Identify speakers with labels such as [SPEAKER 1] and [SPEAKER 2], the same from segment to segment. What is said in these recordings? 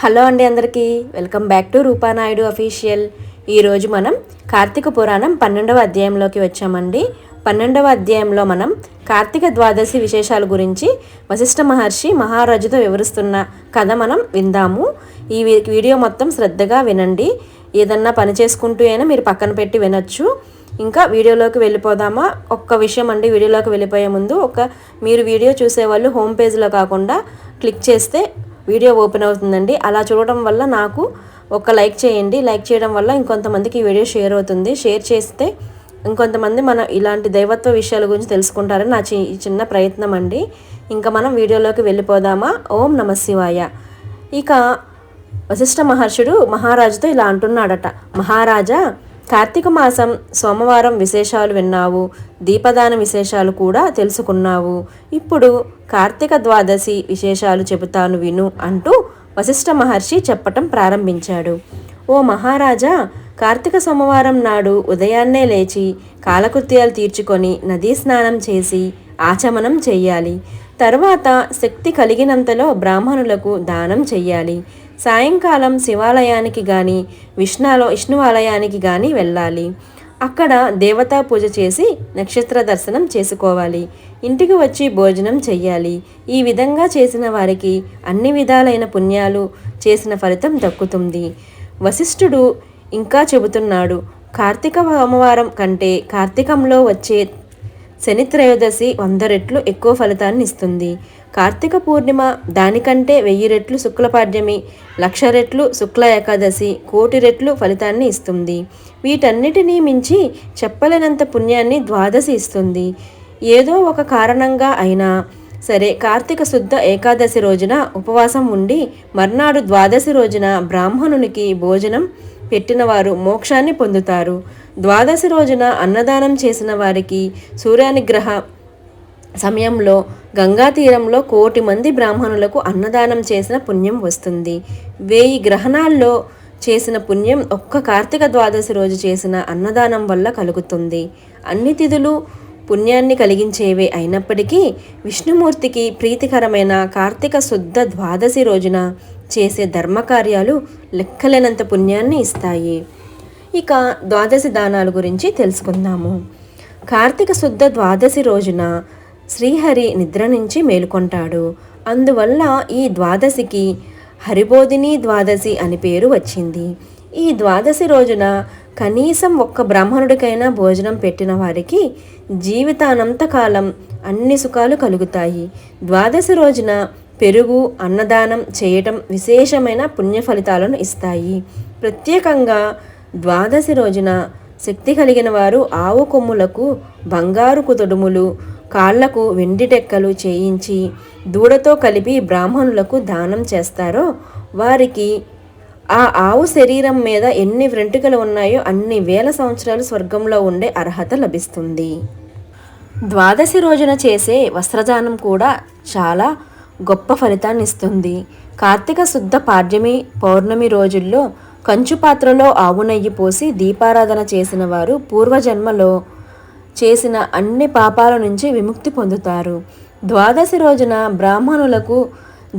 [SPEAKER 1] Hello అండి అందరికీ. Welcome back to Roopa Naidu official. ఈరోజు మనం కార్తీక పురాణం పన్నెండవ అధ్యాయంలోకి వచ్చామండి. పన్నెండవ అధ్యాయంలో మనం కార్తీక ద్వాదశి విశేషాల గురించి వశిష్ఠ మహర్షి మహారాజుతో వివరిస్తున్న కథ మనం విందాము. ఈ వీడియో మొత్తం శ్రద్ధగా వినండి. ఏదన్నా పని చేసుకుంటూ అయినా మీరు పక్కన పెట్టి వినొచ్చు. ఇంకా వీడియోలోకి వెళ్ళిపోదామా? ఒక్క విషయం అండి వీడియోలోకి వెళ్ళిపోయే ముందు ఒక మీరు వీడియో చూసేవాళ్ళు హోమ్ పేజ్లో కాకుండా క్లిక్ చేస్తే వీడియో ఓపెన్ అవుతుందండి. అలా చూడడం వల్ల నాకు ఒక లైక్ చేయండి. లైక్ చేయడం వల్ల ఇంకొంతమందికి ఈ వీడియో షేర్ అవుతుంది. షేర్ చేస్తే ఇంకొంతమంది మన ఇలాంటి దైవత్వ విషయాల గురించి తెలుసుకుంటారని నా చి చిన్న ప్రయత్నం అండి. ఇంకా మనం వీడియోలోకి వెళ్ళిపోదామా? ఓం నమ శివాయ. ఇక వశిష్ఠ మహర్షుడు మహారాజుతో ఇలా అంటున్నాడట. మహారాజా కార్తీక మాసం సోమవారం విశేషాలు విన్నావు దీపదాన విశేషాలు కూడా తెలుసుకున్నావు. ఇప్పుడు కార్తీక ద్వాదశి విశేషాలు చెబుతాను విను అంటూ వశిష్ఠ మహర్షి చెప్పటం ప్రారంభించాడు. ఓ మహారాజా కార్తీక సోమవారం నాడు ఉదయాన్నే లేచి కాలకృత్యాలు తీర్చుకొని నదీ స్నానం చేసి ఆచమనం చెయ్యాలి. తర్వాత శక్తి కలిగినంతలో బ్రాహ్మణులకు దానం చెయ్యాలి. సాయంకాలం శివాలయానికి కానీ విష్ణాలో విష్ణువాలయానికి కానీ వెళ్ళాలి. అక్కడ దేవతా పూజ చేసి నక్షత్ర దర్శనం చేసుకోవాలి. ఇంటికి వచ్చి భోజనం చెయ్యాలి. ఈ విధంగా చేసిన వారికి అన్ని విధాలైన పుణ్యాలు చేసిన ఫలితం దక్కుతుంది. వశిష్ఠుడు ఇంకా చెబుతున్నాడు కార్తీక సోమవారం కంటే కార్తీకంలో వచ్చే శని త్రయోదశి వంద రెట్లు ఎక్కువ ఫలితాన్ని ఇస్తుంది. కార్తీక పూర్ణిమ దానికంటే వెయ్యి రెట్లు శుక్లపాడ్యమి లక్ష రెట్లు శుక్ల ఏకాదశి కోటి రెట్లు ఫలితాన్ని ఇస్తుంది. వీటన్నిటినీ మించి చెప్పలేనంత పుణ్యాన్ని ద్వాదశి ఇస్తుంది. ఏదో ఒక కారణంగా అయినా సరే కార్తీక శుద్ధ ఏకాదశి రోజున ఉపవాసం ఉండి మర్నాడు ద్వాదశి రోజున బ్రాహ్మణునికి భోజనం పెట్టిన వారు మోక్షాన్ని పొందుతారు. ద్వాదశి రోజున అన్నదానం చేసిన వారికి సూర్యానుగ్రహ సమయంలో గంగా తీరంలో కోటి మంది బ్రాహ్మణులకు అన్నదానం చేసిన పుణ్యం వస్తుంది. వేయి గ్రహణాల్లో చేసిన పుణ్యం ఒక్క కార్తీక ద్వాదశి రోజు చేసిన అన్నదానం వల్ల కలుగుతుంది. అన్ని తిథులు పుణ్యాన్ని కలిగించేవే అయినప్పటికీ విష్ణుమూర్తికి ప్రీతికరమైన కార్తీక శుద్ధ ద్వాదశి రోజున చేసే ధర్మకార్యాలు లెక్కలేనంత పుణ్యాన్ని ఇస్తాయి. ఇక ద్వాదశి దానాల గురించి తెలుసుకుందాము. కార్తీక శుద్ధ ద్వాదశి రోజున శ్రీహరి నిద్ర నుంచి మేలుకొంటాడు. అందువల్ల ఈ ద్వాదశికి హరిబోధిని ద్వాదశి అని పేరు వచ్చింది. ఈ ద్వాదశి రోజున కనీసం ఒక్క బ్రాహ్మణుడికైనా భోజనం పెట్టిన వారికి జీవితానంతకాలం అన్ని సుఖాలు కలుగుతాయి. ద్వాదశి రోజున పెరుగు అన్నదానం చేయటం విశేషమైన పుణ్య ఫలితాలను ఇస్తాయి. ప్రత్యేకంగా ద్వాదశి రోజున శక్తి కలిగిన వారు ఆవు కొమ్ములకు బంగారు కుతుడుములు కాళ్ళకు వెండిటెక్కలు చేయించి దూడతో కలిపి బ్రాహ్మణులకు దానం చేస్తారో వారికి ఆ ఆవు శరీరం మీద ఎన్ని వెంట్రుకలు ఉన్నాయో అన్ని వేల సంవత్సరాలు స్వర్గంలో ఉండే అర్హత లభిస్తుంది. ద్వాదశి రోజున చేసే వస్త్రదానం కూడా చాలా గొప్ప ఫలితాన్ని ఇస్తుంది కార్తీక శుద్ధ పాడ్యమి పౌర్ణమి రోజుల్లో కంచు పాత్రలో ఆవు నెయ్యి పోసి దీపారాధన చేసిన వారు పూర్వజన్మలో చేసిన అన్ని పాపాల నుంచి విముక్తి పొందుతారు. ద్వాదశి రోజున బ్రాహ్మణులకు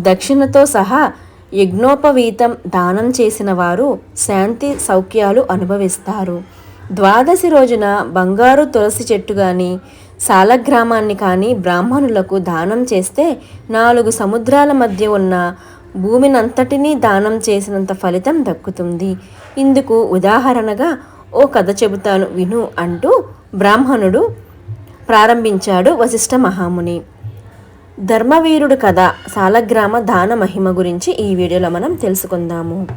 [SPEAKER 1] దక్షిణతో సహా యజ్ఞోపవీతం దానం చేసిన వారు శాంతి సౌఖ్యాలు అనుభవిస్తారు. ద్వాదశి రోజున బంగారు తులసి చెట్టు కానీ సాలగ్రామాన్ని కానీ బ్రాహ్మణులకు దానం చేస్తే నాలుగు సముద్రాల మధ్య ఉన్న భూమినంతటినీ దానం చేసినంత ఫలితం దక్కుతుంది. ఇందుకు ఉదాహరణగా ఓ కథ చెబుతాను విను అంటూ బ్రాహ్మణుడు ప్రారంభించాడు వశిష్ఠ మహాముని. ధర్మవీరుడు కథ సాలగ్రామ దాన మహిమ గురించి ఈ వీడియోలో మనం తెలుసుకుందాము.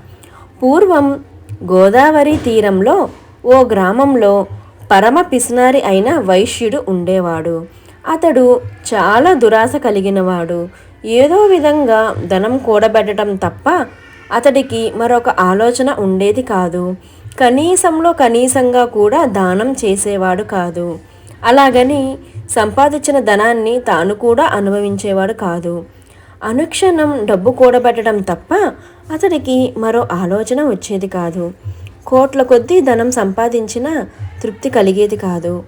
[SPEAKER 1] పూర్వం గోదావరి తీరంలో ఓ గ్రామంలో పరమ పిసినారి అయిన వైశ్యుడు ఉండేవాడు. అతడు చాలా దురాశ కలిగినవాడు. ఏదో విధంగా ధనం కూడబెట్టడం తప్ప అతడికి మరొక ఆలోచన ఉండేది కాదు. కనీసంలో కనీసంగా కూడా దానం చేసేవాడు కాదు. అలాగని సంపాదించిన ధనాన్ని తాను కూడా అనుభవించేవాడు కాదు. అనుక్షణం డబ్బు కూడబెట్టడం తప్ప అతడికి మరో ఆలోచన వచ్చేది కాదు. కోట్ల కొద్దీ ధనం సంపాదించిన తృప్తి కలిగేది కాదు.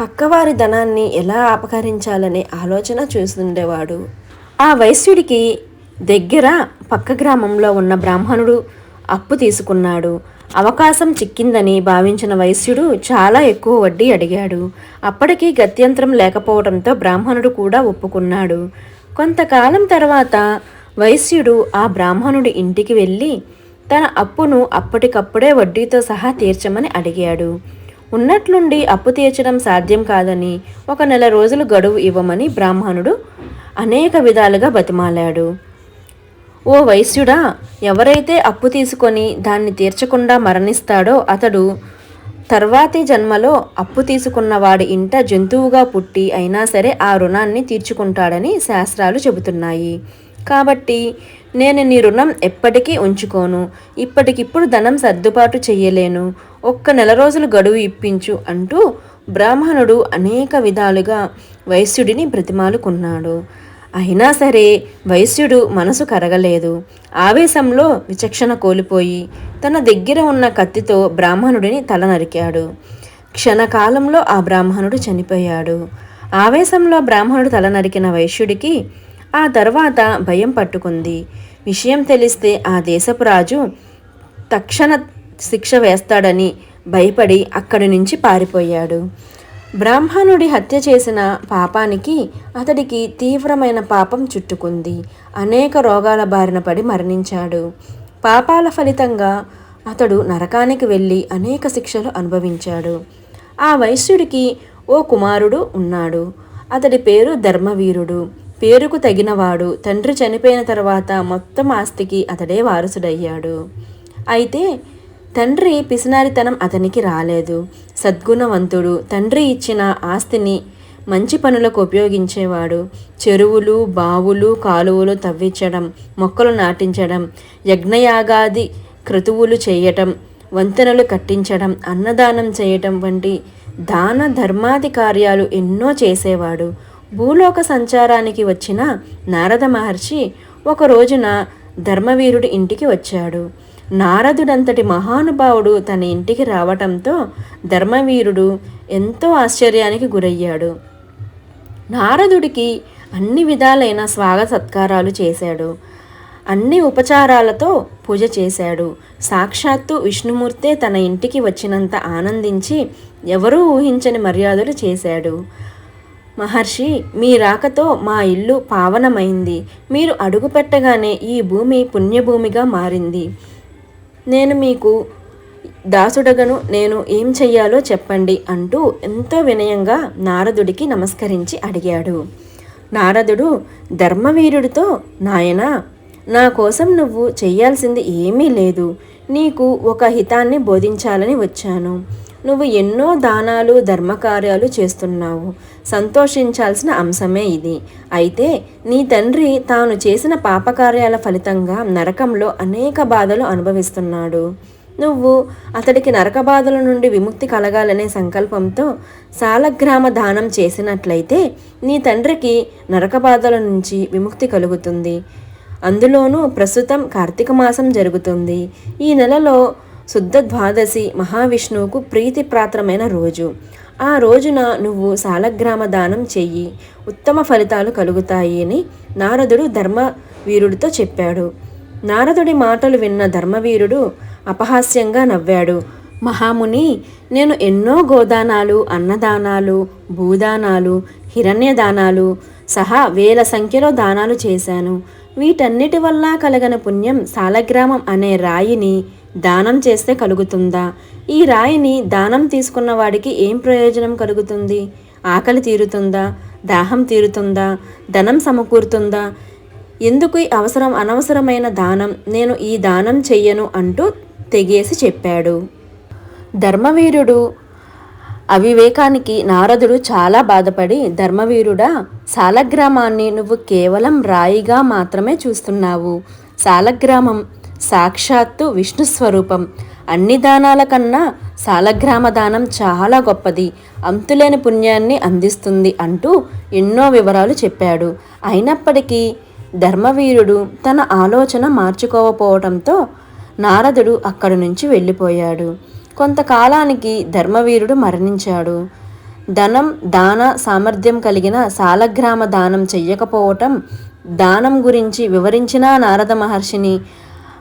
[SPEAKER 1] పక్కవారి ధనాన్ని ఎలా అపహరించాలనే ఆలోచన చూస్తుండేవాడు. ఆ వైశ్యుడికి దగ్గర పక్క గ్రామంలో ఉన్న బ్రాహ్మణుడు అప్పు తీసుకున్నాడు. అవకాశం చిక్కిందని భావించిన వైశ్యుడు చాలా ఎక్కువ వడ్డీ అడిగాడు. అప్పటికీ గత్యంతరం లేకపోవడంతో బ్రాహ్మణుడు కూడా ఒప్పుకున్నాడు. కొంతకాలం తర్వాత వైశ్యుడు ఆ బ్రాహ్మణుడి ఇంటికి వెళ్ళి తన అప్పును అప్పటికప్పుడే వడ్డీతో సహా తీర్చమని అడిగాడు. ఉన్నట్లుండి అప్పు తీర్చడం సాధ్యం కాదని ఒక నెల రోజులు గడువు ఇవ్వమని బ్రాహ్మణుడు అనేక విధాలుగా బతిమాలాడు. ఓ వైశ్యుడా ఎవరైతే అప్పు తీసుకొని దాన్ని తీర్చకుండా మరణిస్తాడో అతడు తర్వాతి జన్మలో అప్పు తీసుకున్న వాడి ఇంట జంతువుగా పుట్టి అయినా సరే ఆ రుణాన్ని తీర్చుకుంటాడని శాస్త్రాలు చెబుతున్నాయి. కాబట్టి నేను నీ రుణం ఎప్పటికీ ఉంచుకోను. ఇప్పటికిప్పుడు ధనం సర్దుబాటు చెయ్యలేను. ఒక్క నెల రోజులు గడువు ఇప్పించు అంటూ బ్రాహ్మణుడు అనేక విధాలుగా వైశ్యుడిని బ్రతిమాలుకున్నాడు. అయినా సరే వైశ్యుడు మనసు కరగలేదు. ఆవేశంలో విచక్షణ కోల్పోయి తన దగ్గర ఉన్న కత్తితో బ్రాహ్మణుడిని తల నరికాడు. క్షణకాలంలో ఆ బ్రాహ్మణుడు చనిపోయాడు. ఆవేశంలో బ్రాహ్మణుడు తల నరికిన వైశ్యుడికి ఆ తర్వాత భయం పట్టుకుంది. విషయం తెలిస్తే ఆ దేశపు రాజు తక్షణ శిక్ష వేస్తాడని భయపడి అక్కడి నుంచి పారిపోయాడు. బ్రాహ్మణుడి హత్య చేసిన పాపానికి అతడికి తీవ్రమైన పాపం చుట్టుకుంది. అనేక రోగాల బారిన పడి మరణించాడు. పాపాల ఫలితంగా అతడు నరకానికి వెళ్ళి అనేక శిక్షలు అనుభవించాడు. ఆ వైశ్యుడికి ఓ కుమారుడు ఉన్నాడు. అతడి పేరు ధర్మవీరుడు. పేరుకు తగినవాడు. తండ్రి చనిపోయిన తర్వాత మొత్తం ఆస్తికి అతడే వారసుడయ్యాడు. అయితే తండ్రి పిసినారితనం అతనికి రాలేదు. సద్గుణవంతుడు తండ్రి ఇచ్చిన ఆస్తిని మంచి పనులకు ఉపయోగించేవాడు. చెరువులు బావులు కాలువలు తవ్వించడం మొక్కలు నాటించడం యజ్ఞయాగాది క్రతువులు చేయటం వంతెనలు కట్టించడం అన్నదానం చేయటం వంటి దాన ధర్మాది కార్యాలు ఎన్నో చేసేవాడు. భూలోక సంచారానికి వచ్చిన నారద మహర్షి ఒక రోజున ధర్మవీరుడి ఇంటికి వచ్చాడు. నారదుడంతటి మహానుభావుడు తన ఇంటికి రావటంతో ధర్మవీరుడు ఎంతో ఆశ్చర్యానికి గురయ్యాడు. నారదుడికి అన్ని విధాలైన స్వాగత సత్కారాలు చేశాడు. అన్ని ఉపచారాలతో పూజ చేశాడు. సాక్షాత్తు విష్ణుమూర్తే తన ఇంటికి వచ్చినంత ఆనందించి ఎవరూ ఊహించని మర్యాదలు చేశాడు. మహర్షి మీ రాకతో మా ఇల్లు పావనమైంది. మీరు అడుగు పెట్టగానే ఈ భూమి పుణ్యభూమిగా మారింది. నేను మీకు దాసుడగను నేను ఏం చెయ్యాలో చెప్పండి అంటూ ఎంతో వినయంగా నారదుడికి నమస్కరించి అడిగాడు. నారదుడు ధర్మవీరుడితో నాయనా నా కోసం నువ్వు చెయ్యాల్సింది ఏమీ లేదు. నీకు ఒక హితాన్ని బోధించాలని వచ్చాను. నువ్వు ఎన్నో దానాలు ధర్మకార్యాలు చేస్తున్నావు. సంతోషించాల్సిన అంశమే ఇది. అయితే నీ తండ్రి తాను చేసిన పాపకార్యాల ఫలితంగా నరకంలో అనేక బాధలు అనుభవిస్తున్నాడు. నువ్వు అతడికి నరక బాధల నుండి విముక్తి కలగాలనే సంకల్పంతో సాలగ్రామ దానం చేసినట్లయితే నీ తండ్రికి నరక బాధల నుంచి విముక్తి కలుగుతుంది. అందులోనూ ప్రస్తుతం కార్తీక మాసం జరుగుతుంది. ఈ నెలలో శుద్ధ ద్వాదశి మహావిష్ణువుకు ప్రీతిప్రాత్రమైన రోజు. ఆ రోజున నువ్వు సాలగ్రామ దానం చెయ్యి. ఉత్తమ ఫలితాలు కలుగుతాయి అని నారదుడు ధర్మవీరుడితో చెప్పాడు. నారదుడి మాటలు విన్న ధర్మవీరుడు అపహాస్యంగా నవ్వాడు. మహాముని నేను ఎన్నో గోదానాలు అన్నదానాలు భూదానాలు హిరణ్యదానాలు సహా వేల సంఖ్యలో దానాలు చేశాను. వీటన్నిటి వల్ల కలగన పుణ్యం సాలగ్రామం అనే రాయిని దానం చేస్తే కలుగుతుందా? ఈ రాయిని దానం తీసుకున్న వాడికి ఏం ప్రయోజనం కలుగుతుంది? ఆకలి తీరుతుందా? దాహం తీరుతుందా? ధనం సమకూరుతుందా? ఎందుకు అవసరం అనవసరమైన దానం? నేను ఈ దానం చెయ్యను అంటూ తెగేసి చెప్పాడు. ధర్మవీరుడు అవివేకానికి నారదుడు చాలా బాధపడి ధర్మవీరుడా సాలగ్రామాన్ని నువ్వు కేవలం రాయిగా మాత్రమే చూస్తున్నావు. సాలగ్రామం సాక్షాత్తు విష్ణు స్వరూపం. అన్ని దానాల కన్నా సాలగ్రామ దానం చాలా గొప్పది. అంతులేని పుణ్యాన్ని అందిస్తుంది అంటూ ఎన్నో వివరాలు చెప్పాడు. అయినప్పటికీ ధర్మవీరుడు తన ఆలోచన మార్చుకోకపోవడంతో నారదుడు అక్కడి నుంచి వెళ్ళిపోయాడు. కొంతకాలానికి ధర్మవీరుడు మరణించాడు. ధనం దాన సామర్థ్యం కలిగిన సాలగ్రామ దానం చెయ్యకపోవటం దానం గురించి వివరించిన నారద మహర్షిని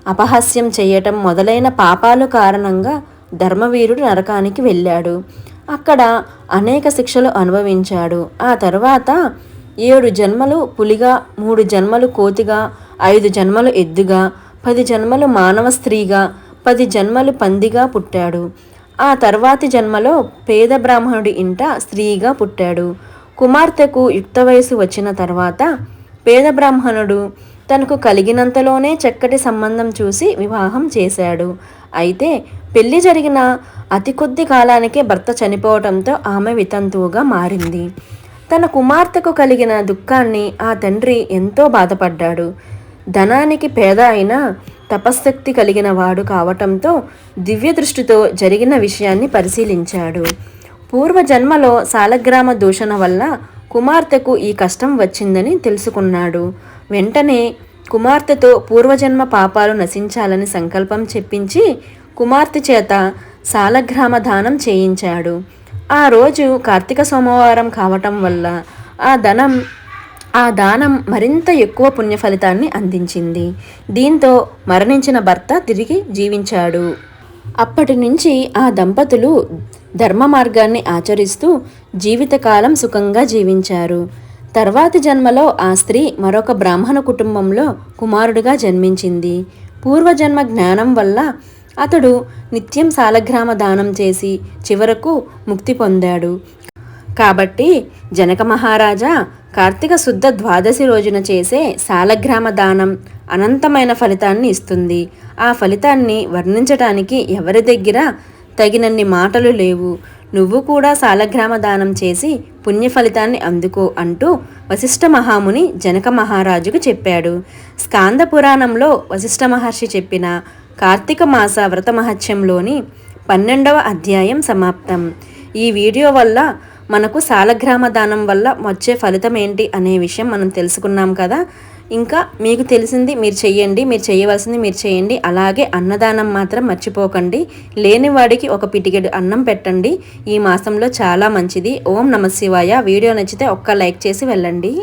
[SPEAKER 1] అపహాస్యం చేయటం మొదలైన పాపాలు కారణంగా ధర్మవీరుడు నరకానికి వెళ్ళాడు. అక్కడ అనేక శిక్షలు అనుభవించాడు. ఆ తర్వాత ఏడు జన్మలు పులిగా మూడు జన్మలు కోతిగా ఐదు జన్మలు ఎద్దుగా పది జన్మలు మానవ స్త్రీగా పది జన్మలు పందిగా పుట్టాడు. ఆ తర్వాతి జన్మలో పేద బ్రాహ్మణుడి ఇంట స్త్రీగా పుట్టాడు. కుమార్తెకు యుక్త వయసు వచ్చిన తర్వాత పేద బ్రాహ్మణుడు తనకు కలిగినంతలోనే చక్కటి సంబంధం చూసి వివాహం చేశాడు. అయితే పెళ్ళి జరిగిన అతి కొద్ది కాలానికే భర్త చనిపోవడంతో ఆమె వితంతువుగా మారింది. తన కుమార్తెకు కలిగిన దుఃఖాన్ని ఆ తండ్రి ఎంతో బాధపడ్డాడు. ధనానికి పేద అయినా తపశక్తి కలిగిన వాడు కావటంతో దివ్య దృష్టితో జరిగిన విషయాన్ని పరిశీలించాడు. పూర్వజన్మలో సాలగ్రామ దూషణ వల్ల కుమార్తెకు ఈ కష్టం వచ్చిందని తెలుసుకున్నాడు. వెంటనే కుమార్తెతో పూర్వజన్మ పాపాలు నశించాలని సంకల్పం చెప్పించి కుమార్తె చేత సాలగ్రామ దానం చేయించాడు. ఆ రోజు కార్తీక సోమవారం కావటం వల్ల ఆ ధనం ఆ దానం మరింత ఎక్కువ పుణ్య ఫలితాన్ని అందించింది. దీంతో మరణించిన భర్త తిరిగి జీవించాడు. అప్పటి నుంచి ఆ దంపతులు ధర్మ మార్గాన్ని ఆచరిస్తూ జీవితకాలం సుఖంగా జీవించారు. తర్వాతి జన్మలో ఆ స్త్రీ మరొక బ్రాహ్మణ కుటుంబంలో కుమారుడిగా జన్మించింది. పూర్వజన్మ జ్ఞానం వల్ల అతడు నిత్యం సాలగ్రామ దానం చేసి చివరకు ముక్తి పొందాడు. కాబట్టి జనక మహారాజా కార్తీక శుద్ధ ద్వాదశి రోజున చేసే సాలగ్రామ దానం అనంతమైన ఫలితాన్ని ఇస్తుంది. ఆ ఫలితాన్ని వర్ణించటానికి ఎవరి దగ్గర తగినన్ని మాటలు లేవు. నువ్వు కూడా సాలగ్రామ దానం చేసి పుణ్య ఫలితాన్ని అందుకో అంటూ వశిష్ఠ మహాముని జనక మహారాజుకు చెప్పాడు. స్కాంద పురాణంలో వశిష్ఠ మహర్షి చెప్పిన కార్తీక మాస వ్రత మహత్యంలోని పన్నెండవ అధ్యాయం సమాప్తం. ఈ వీడియో వల్ల మనకు సాలగ్రామ దానం వల్ల వచ్చే ఫలితం ఏంటి అనే విషయం మనం తెలుసుకున్నాం కదా. ఇంకా మీకు తెలిసింది మీరు చెయ్యండి మీరు చేయవలసింది మీరు చేయండి అలాగే అన్నదానం మాత్రం మర్చిపోకండి. లేని వాడికి ఒక పిటికెడు అన్నం పెట్టండి. ఈ మాసంలో చాలా మంచిది. ఓం నమశివాయ వీడియో నచ్చితే ఒక్క లైక్ చేసి వెళ్ళండి.